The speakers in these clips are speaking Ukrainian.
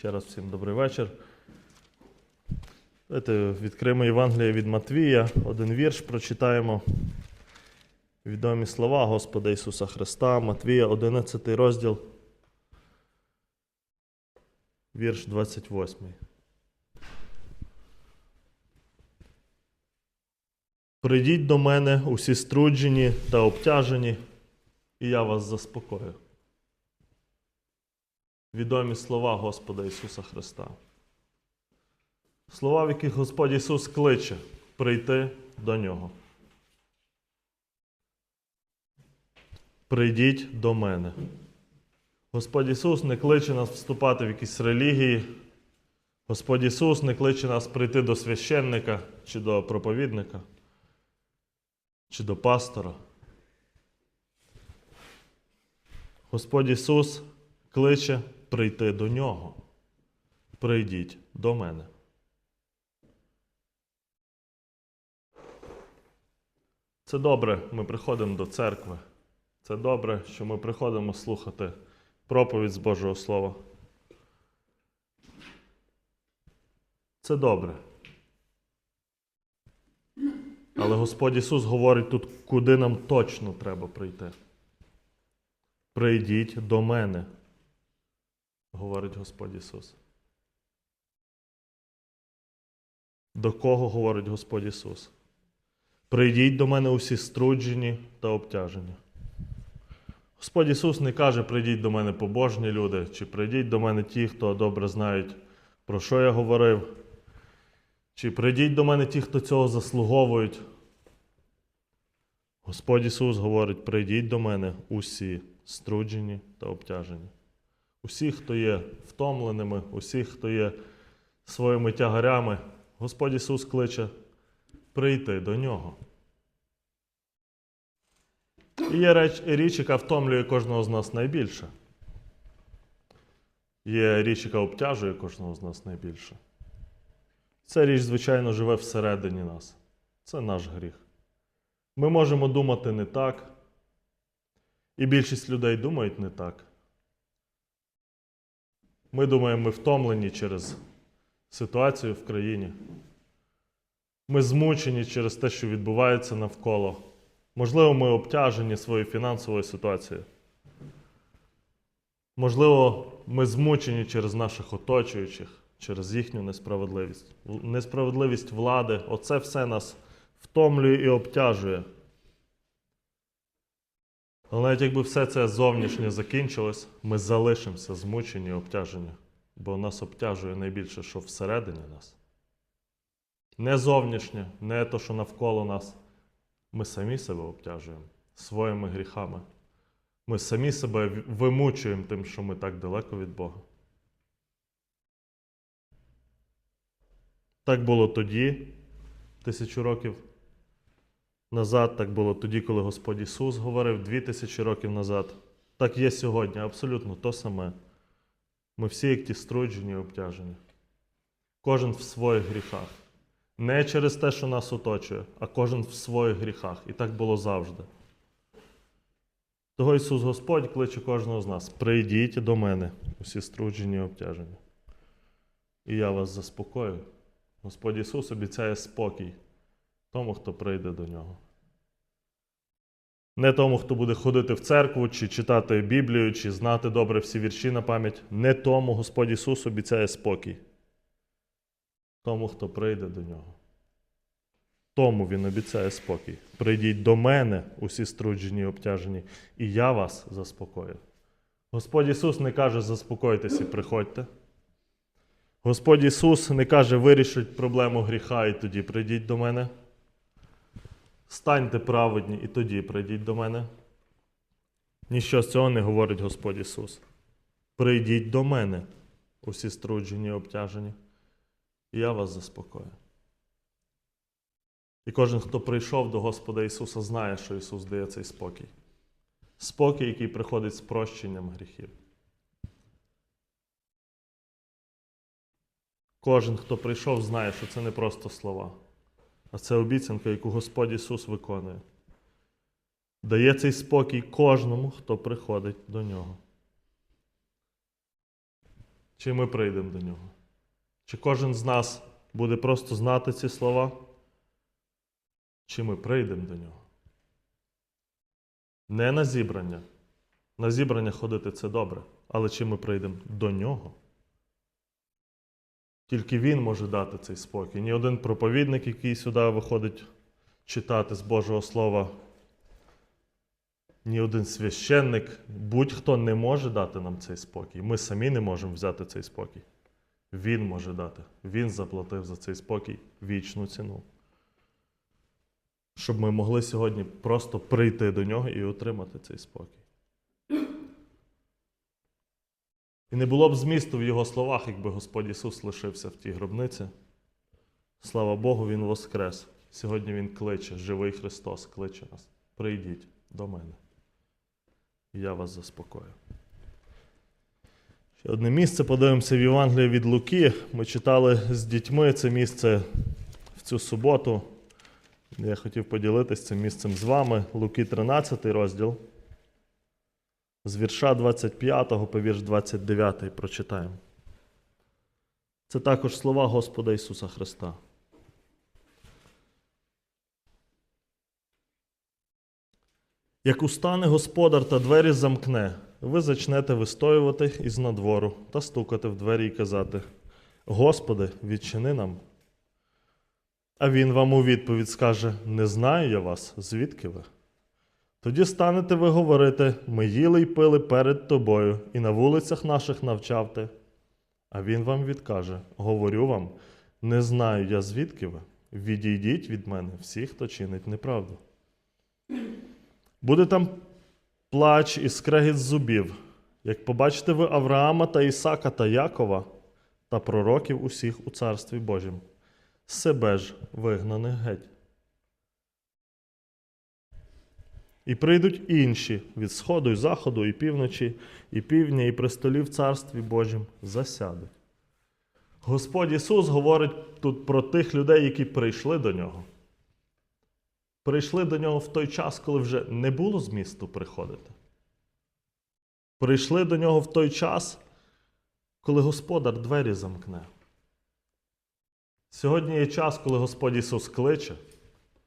Ще раз всім добрий вечір. Давайте відкриємо Євангеліє від Матвія, один вірш прочитаємо. Відомі слова Господа Ісуса Христа, Матвія, 11 розділ, вірш 28. Прийдіть до мене усі струджені та обтяжені, і я вас заспокою. Відомі слова Господа Ісуса Христа. Слова, в яких Господь Ісус кличе прийти до Нього. Прийдіть до мене. Господь Ісус не кличе нас вступати в якісь релігії. Господь Ісус не кличе нас прийти до священника чи до проповідника, чи до пастора. Господь Ісус кличе прийти до Нього. Прийдіть до мене. Це добре, ми приходимо до церкви. Це добре, що ми приходимо слухати проповідь з Божого Слова. Це добре. Але Господь Ісус говорить тут, куди нам точно треба прийти. Прийдіть до мене, говорить Господь Ісус. До кого говорить Господь Ісус? Прийдіть до мене усі струджені та обтяжені. Господь Ісус не каже, прийдіть до мене побожні люди, чи прийдіть до мене ті, хто добре знають, про що я говорив, чи прийдіть до мене ті, хто цього заслуговують. Господь Ісус говорить: прийдіть до мене усі струджені та обтяжені. Усі, хто є втомленими, усі, хто є своїми тягарями, Господь Ісус кличе прийти до нього. І є реч, річ, яка втомлює кожного з нас найбільше. Є річ, яка обтяжує кожного з нас найбільше. Ця річ, звичайно, живе всередині нас. Це наш гріх. Ми можемо думати не так, і більшість людей думають не так. Ми думаємо, ми втомлені через ситуацію в країні. Ми змучені через те, що відбувається навколо. Можливо, ми обтяжені своєю фінансовою ситуацією. Можливо, ми змучені через наших оточуючих, через їхню несправедливість. Несправедливість влади оце все нас втомлює і обтяжує. Але навіть якби все це зовнішнє закінчилось, ми залишимося змучені і обтяжені, бо нас обтяжує найбільше, що всередині нас. Не зовнішнє, не те, що навколо нас. Ми самі себе обтяжуємо своїми гріхами. Ми самі себе вимучуємо тим, що ми так далеко від Бога. Так було тоді, тисячу років назад, так було тоді, коли Господь Ісус говорив дві тисячі років назад. Так є сьогодні, абсолютно то саме. Ми всі як ті струджені і обтяжені. Кожен в своїх гріхах. Не через те, що нас оточує, а кожен в своїх гріхах. І так було завжди. Того Ісус Господь кличе кожного з нас: прийдіть до мене, усі струджені і обтяжені. І я вас заспокою. Господь Ісус обіцяє спокій тому, хто прийде до нього. Не тому, хто буде ходити в церкву, чи читати Біблію, чи знати добре всі вірші на пам'ять. Не тому Господь Ісус обіцяє спокій тому, хто прийде до нього. Тому він обіцяє спокій. Прийдіть до мене, усі струджені і обтяжені, і я вас заспокою. Господь Ісус не каже, заспокойтесь і приходьте. Господь Ісус не каже, вирішіть проблему гріха і тоді прийдіть до мене. Станьте праведні і тоді прийдіть до мене. Ніщо з цього не говорить Господь Ісус. Прийдіть до мене, усі струджені і обтяжені і я вас заспокою. І кожен, хто прийшов до Господа Ісуса, знає, що Ісус дає цей спокій. Спокій, який приходить з прощенням гріхів. Кожен, хто прийшов, знає, що це не просто слова, а це обіцянка, яку Господь Ісус виконує. Дає цей спокій кожному, хто приходить до нього. Чи ми прийдемо до нього? Чи кожен з нас буде просто знати ці слова? Чи ми прийдемо до нього? Не на зібрання. На зібрання ходити це добре, але чи ми прийдемо до нього? Тільки він може дати цей спокій. Ні один проповідник, який сюди виходить читати з Божого Слова, ні один священник, будь-хто не може дати нам цей спокій. Ми самі не можемо взяти цей спокій. Він може дати. Він заплатив за цей спокій вічну ціну. Щоб ми могли сьогодні просто прийти до нього і отримати цей спокій. І не було б змісту в його словах, якби Господь Ісус лишився в тій гробниці. Слава Богу, Він воскрес. Сьогодні Він кличе, живий Христос, кличе нас. Прийдіть до мене. І я вас заспокою. Ще одне місце подивимося в Євангелії від Луки. Ми читали з дітьми це місце в цю суботу. Я хотів поділитися цим місцем з вами. Луки 13 розділ. З вірша 25 по вірш 29 прочитаємо. Це також слова Господа Ісуса Христа. Як устане господар та двері замкне, ви зачнете вистоювати із надвору та стукати в двері і казати: Господи, відчини нам. А він вам у відповідь скаже: Не знаю я вас, звідки ви? Тоді станете ви говорити: ми їли й пили перед тобою, і на вулицях наших навчав ти. А він вам відкаже: Говорю вам, не знаю я звідки ви. Відійдіть від мене всі, хто чинить неправду. Буде там плач і скрегіт зубів, як побачите ви Авраама та Ісака та Якова та пророків усіх у Царстві Божім, себе ж вигнаних геть. І прийдуть інші від сходу і заходу, і півночі, і півдня, і престолів Царстві Божім засядуть. Господь Ісус говорить тут про тих людей, які прийшли до нього. Прийшли до нього в той час, коли вже не було змісту приходити. Прийшли до нього в той час, коли Господар двері замкне. Сьогодні є час, коли Господь Ісус кличе: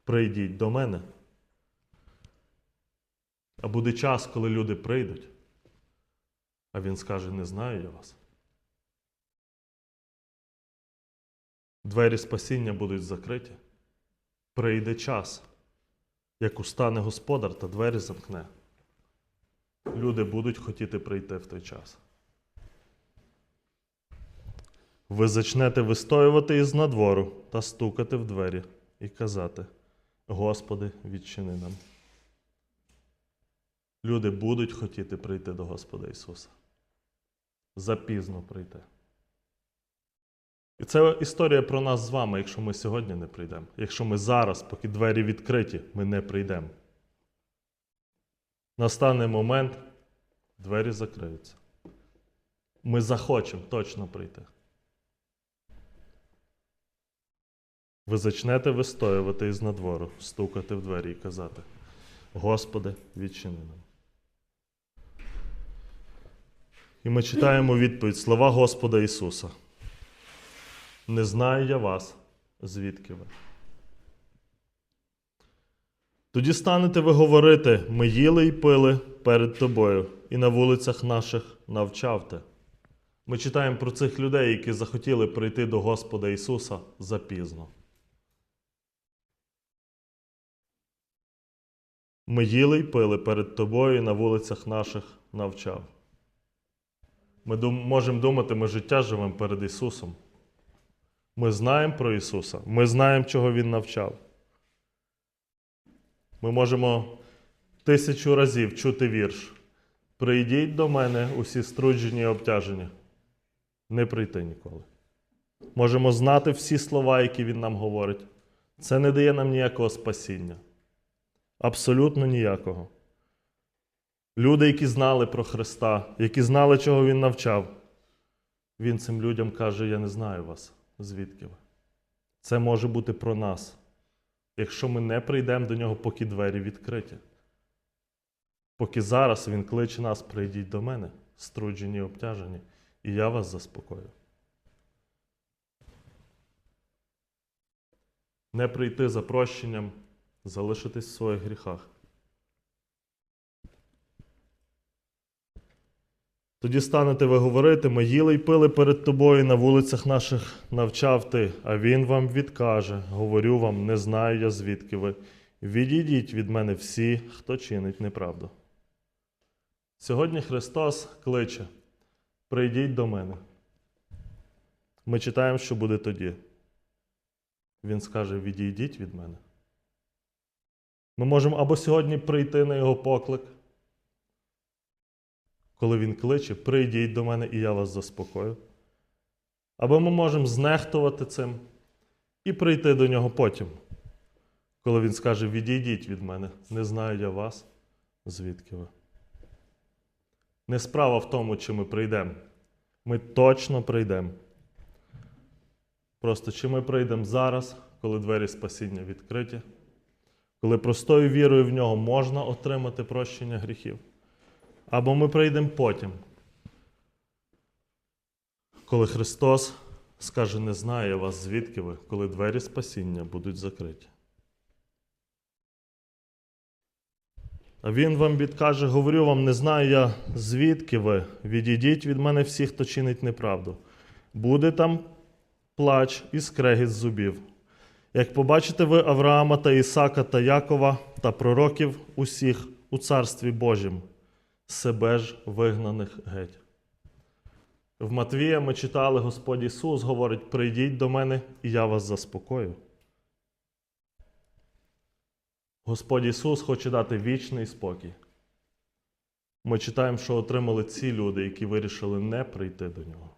прийдіть до мене. А буде час, коли люди прийдуть, а Він скаже: не знаю я вас. Двері спасіння будуть закриті. Прийде час, як устане господар та двері замкне. Люди будуть хотіти прийти в той час. Ви зачнете вистоювати із надвору та стукати в двері і казати: Господи, відчини нам. Люди будуть хотіти прийти до Господа Ісуса. Запізно прийти. І це історія про нас з вами, якщо ми сьогодні не прийдемо. Якщо ми зараз, поки двері відкриті, ми не прийдемо. Настане момент, двері закриються. Ми захочемо точно прийти. Ви зачнете вистоювати із надвору, стукати в двері і казати: Господи, відчини нам. І ми читаємо відповідь слова Господа Ісуса. Не знаю я вас, звідки ви. Тоді станете ви говорити, ми їли й пили перед тобою, і на вулицях наших навчав ти. Ми читаємо про цих людей, які захотіли прийти до Господа Ісуса запізно. Ми їли й пили перед тобою і на вулицях наших навчав. Ми можемо думати, ми життя живемо перед Ісусом. Ми знаємо про Ісуса, ми знаємо, чого Він навчав. Ми можемо тисячу разів чути вірш. Прийдіть до мене усі струджені і обтяжені. Не прийти ніколи. Можемо знати всі слова, які Він нам говорить. Це не дає нам ніякого спасіння. Абсолютно ніякого. Люди, які знали про Христа, які знали, чого Він навчав, Він цим людям каже: Я не знаю вас, звідки ви. Це може бути про нас, якщо ми не прийдемо до нього, поки двері відкриті. Поки зараз Він кличе нас, прийдіть до мене, струджені обтяжені, і я вас заспокою. Не прийти за прощенням, залишитись в своїх гріхах. Тоді станете ви говорити, ми їли й пили перед тобою на вулицях наших навчав ти, а він вам відкаже, говорю вам, не знаю я звідки ви. Відійдіть від мене всі, хто чинить неправду. Сьогодні Христос кличе: прийдіть до мене. Ми читаємо, що буде тоді. Він скаже: відійдіть від мене. Ми можемо або сьогодні прийти на його поклик, коли він кличе, прийдіть до мене і я вас заспокою. Або ми можемо знехтувати цим і прийти до нього потім, коли він скаже: відійдіть від мене, не знаю я вас, звідки ви. Не справа в тому, чи ми прийдемо. Ми точно прийдемо. Просто чи ми прийдемо зараз, коли двері спасіння відкриті, коли простою вірою в нього можна отримати прощення гріхів. Або ми прийдемо потім, коли Христос скаже, не знаю вас, звідки ви, коли двері спасіння будуть закриті. А Він вам відкаже, говорю вам, не знаю я, звідки ви. Відійдіть від мене всі, хто чинить неправду. Буде там плач і скрегіт зубів. Як побачите ви Авраама та Ісака та Якова та пророків усіх у Царстві Божім, себе ж вигнаних геть. В Матвія ми читали, Господь Ісус говорить: прийдіть до мене, і я вас заспокою. Господь Ісус хоче дати вічний спокій. Ми читаємо, що отримали ці люди, які вирішили не прийти до Нього.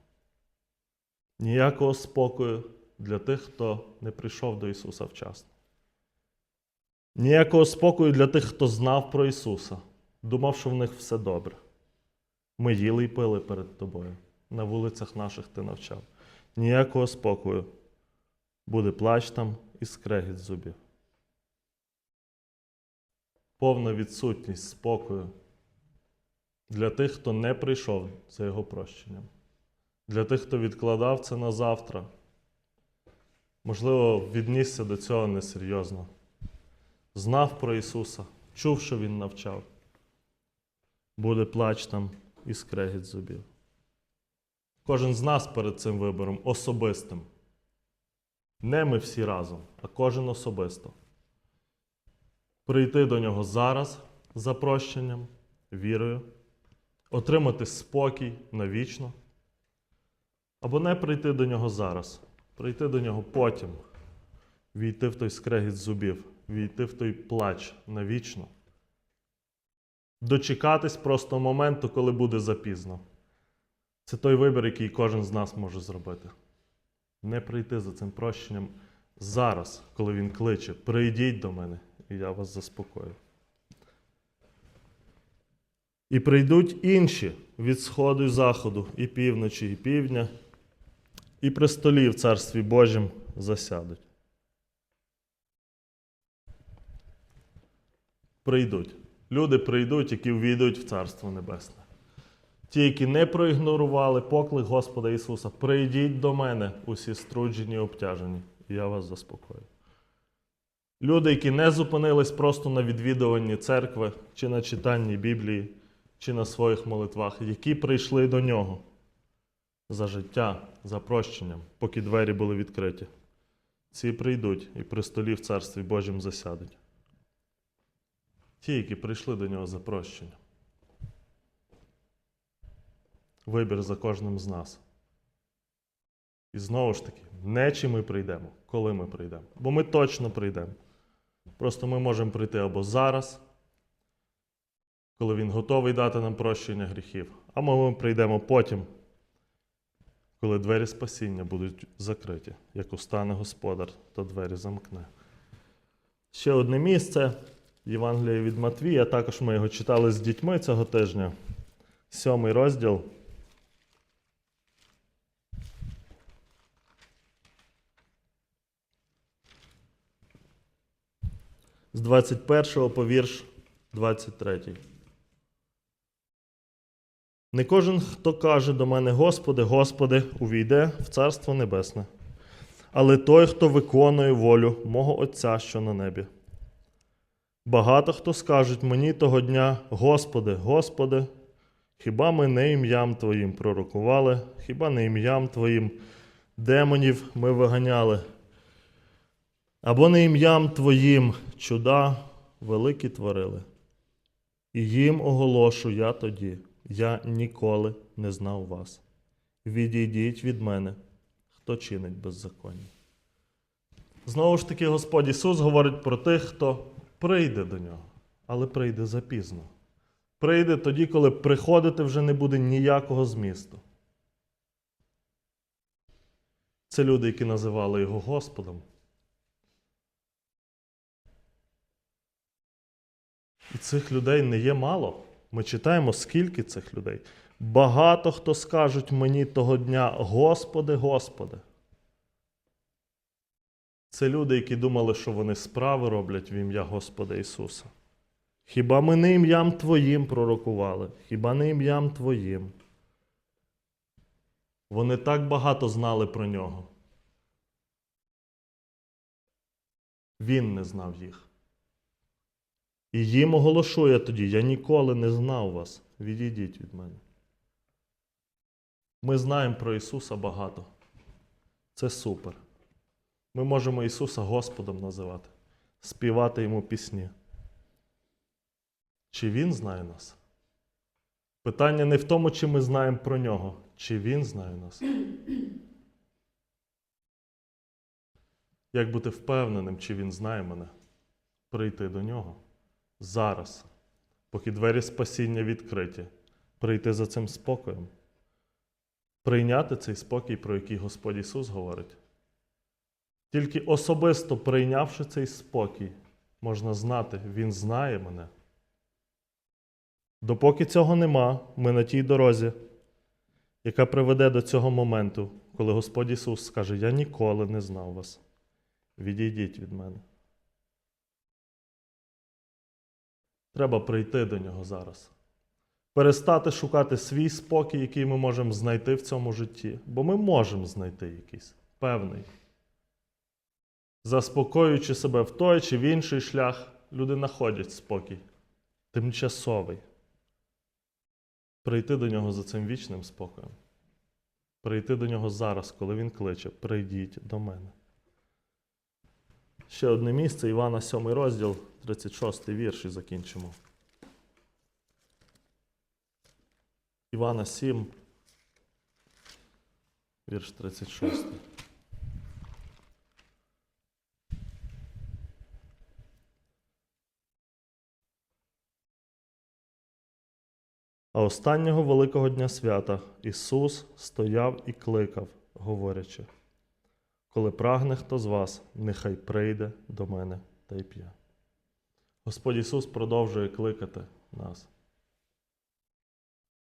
Ніякого спокою для тих, хто не прийшов до Ісуса вчасно. Ніякого спокою для тих, хто знав про Ісуса, думав, що в них все добре. Ми їли і пили перед тобою. На вулицях наших ти навчав. Ніякого спокою. Буде плач там і скрегіт зубів. Повна відсутність спокою для тих, хто не прийшов за його прощенням. Для тих, хто відкладав це на завтра. Можливо, віднісся до цього несерйозно. Знав про Ісуса, чув, що Він навчав. Буде плач там і скрегіт зубів. Кожен з нас перед цим вибором особистим. Не ми всі разом, а кожен особисто. Прийти до нього зараз за прощенням, вірою, отримати спокій навічно. Або не прийти до нього зараз, прийти до нього потім, війти в той скрегіт зубів, війти в той плач навічно. Дочекатись просто моменту, коли буде запізно. Це той вибір, який кожен з нас може зробити. Не прийти за цим прощенням зараз, коли він кличе: прийдіть до мене, і я вас заспокою. І прийдуть інші від сходу і заходу, і півночі, і півдня, і при столі в Царстві Божім засядуть. Прийдуть. Люди прийдуть, які увійдуть в Царство Небесне. Ті, які не проігнорували поклик Господа Ісуса, прийдіть до мене, усі струджені і обтяжені, і я вас заспокою. Люди, які не зупинились просто на відвідуванні церкви, чи на читанні Біблії, чи на своїх молитвах, які прийшли до нього за життя, за прощенням, поки двері були відкриті. Ці прийдуть і при столі в Царстві Божім засядуть. Ті, які прийшли до нього за прощенням. Вибір за кожним з нас. І знову ж таки, не чи ми прийдемо, коли ми прийдемо. Бо ми точно прийдемо. Просто ми можемо прийти або зараз, коли Він готовий дати нам прощення гріхів, або ми прийдемо потім, коли двері спасіння будуть закриті, як устане Господар, то двері замкне. Ще одне місце Євангелія від Матвія, також ми його читали з дітьми цього тижня. Сьомий розділ. З 21 по вірш 23. Не кожен, хто каже до мене, Господи, Господи, увійде в Царство Небесне, але той, хто виконує волю мого Отця, що на небі. Багато хто скажуть мені того дня, Господи, Господи, хіба ми не ім'ям Твоїм пророкували, хіба не ім'ям Твоїм демонів ми виганяли, або не ім'ям Твоїм чуда великі творили. І їм оголошу я тоді, я ніколи не знав вас. Відійдіть від мене, хто чинить беззаконня. Знову ж таки, Господь Ісус говорить про тих, хто прийде до нього, але прийде запізно. Прийде тоді, коли приходити вже не буде ніякого змісту. Це люди, які називали його Господом. І цих людей не є мало. Ми читаємо, скільки цих людей. Багато хто скажуть мені того дня, Господи, Господи. Це люди, які думали, що вони справи роблять в ім'я Господа Ісуса. Хіба ми не ім'ям Твоїм пророкували? Хіба не ім'ям Твоїм? Вони так багато знали про нього. Він не знав їх. І їм оголошу я тоді, я ніколи не знав вас. Відійдіть від мене. Ми знаємо про Ісуса багато. Це супер. Ми можемо Ісуса Господом називати, співати Йому пісні. Чи Він знає нас? Питання не в тому, чи ми знаємо про нього, чи Він знає нас. Як бути впевненим, чи Він знає мене? Прийти до нього зараз, поки двері спасіння відкриті, прийти за цим спокоєм, прийняти цей спокій, про який Господь Ісус говорить. Тільки особисто прийнявши цей спокій, можна знати, Він знає мене. Допоки цього нема, ми на тій дорозі, яка приведе до цього моменту, коли Господь Ісус скаже: Я ніколи не знав вас. Відійдіть від мене. Треба прийти до нього зараз. Перестати шукати свій спокій, який ми можемо знайти в цьому житті. Бо ми можемо знайти якийсь певний. Заспокоюючи себе в той чи в інший шлях, люди знаходять спокій. Тимчасовий. Прийти до нього за цим вічним спокоєм. Прийти до нього зараз, коли він кличе: прийдіть до мене. Ще одне місце, Івана 7 розділ, 36 вірш і закінчимо. Івана 7, вірш 36. А останнього великого дня свята Ісус стояв і кликав, говорячи: коли прагне хто з вас, нехай прийде до мене та й п'є. Господь Ісус продовжує кликати нас.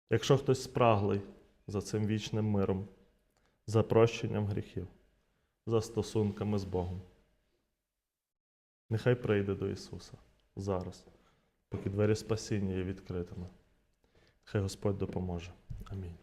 Якщо хтось спраглий за цим вічним миром, за прощенням гріхів, за стосунками з Богом, нехай прийде до Ісуса зараз, поки двері спасіння є відкритими. Хай Господь допоможе. Амінь.